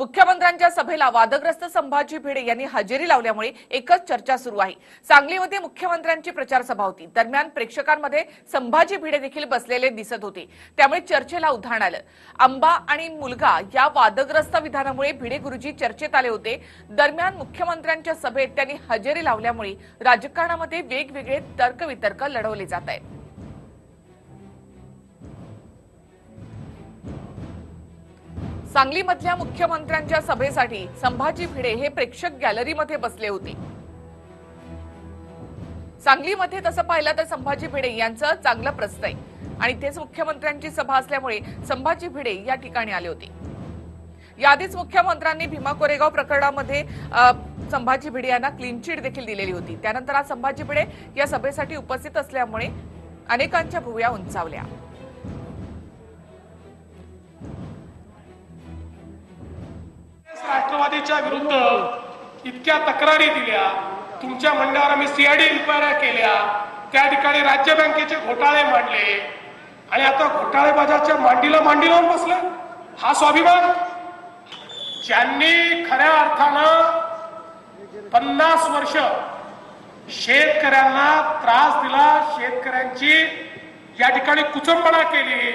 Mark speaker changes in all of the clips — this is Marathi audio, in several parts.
Speaker 1: मुख्यमंत्र्यांच्या सभेला वादग्रस्त संभाजी भिडे यांनी हजेरी लावल्यामुळे एकच चर्चा सुरू आहे. सांगलीमध्ये मुख्यमंत्र्यांची प्रचार सभा होती. दरम्यान प्रेक्षकांमध्ये संभाजी भिडे देखील बसलेले दिसत होते. त्यामुळे चर्चेला उधाण आलं. आंबा आणि मुलगा या वादग्रस्त विधानामुळे भिडे गुरुजी चर्चेत आले होते. दरम्यान मुख्यमंत्र्यांच्या सभेत त्यांनी हजेरी लावल्यामुळे राजकारणामध्ये वेगवेगळे तर्कवितर्क लढवले जात आहेत. सांगलीमधल्या मुख्यमंत्र्यांच्या सभेसाठी संभाजी भिडे हे प्रेक्षक गॅलरीमध्ये बसले होते. सांगलीमध्ये तसं पाहिलं तर संभाजी भिडे यांचं चांगलं प्रस्त आहे. आणि तेच मुख्यमंत्र्यांची सभा असल्यामुळे संभाजी भिडे या ठिकाणी आले होते. याआधीच मुख्यमंत्र्यांनी भीमा कोरेगाव प्रकरणामध्ये संभाजी भिडे यांना क्लीन चिट देखील दिलेली होती. त्यानंतर आज संभाजी भिडे या सभेसाठी उपस्थित असल्यामुळे अनेकांच्या भुवया उंचावल्या.
Speaker 2: राष्ट्रवादीच्या विरुद्ध इतक्या तक्रारी दिल्या. तुमच्या मंडळावर आम्ही सीआयडी इन्क्वायऱ्या केल्या. त्या ठिकाणी राज्य बँकेचे घोटाळे मांडले. आणि आता घोटाळेबाजाच्या मांडीला मांडी लावून बसले. हा स्वाभिमान. ज्यांनी खऱ्या अर्थानं पन्नास वर्ष शेतकऱ्यांना त्रास दिला शेतकऱ्यांची या ठिकाणी कुचंबणा केली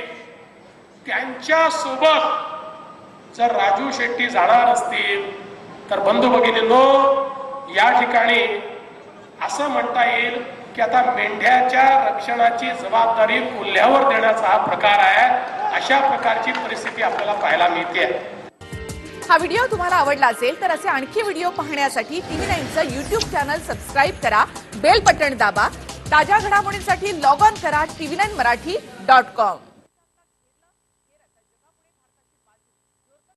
Speaker 2: त्यांच्यासोबत जर राजू शेट्टी जाणार असतील तर बंधू भगिनींनो या ठिकाणी असं म्हणता येईल की आता मेंढ्याच्या रक्षणाची जबाबदारी कोल्ह्यावर देण्याचा हा प्रकार आहे. अशा प्रकारची परिस्थिती आपल्याला पाहायला मिळते.
Speaker 1: हा व्हिडिओ तुम्हाला आवडला असेल तर असे आणखी व्हिडिओ पाहण्यासाठी टीव्ही नाईनचं युट्यूब चॅनल सबस्क्राईब करा बेल बटन दाबा ताज्या घडामोडींसाठी लॉग ऑन करा TV nine Marathi dot com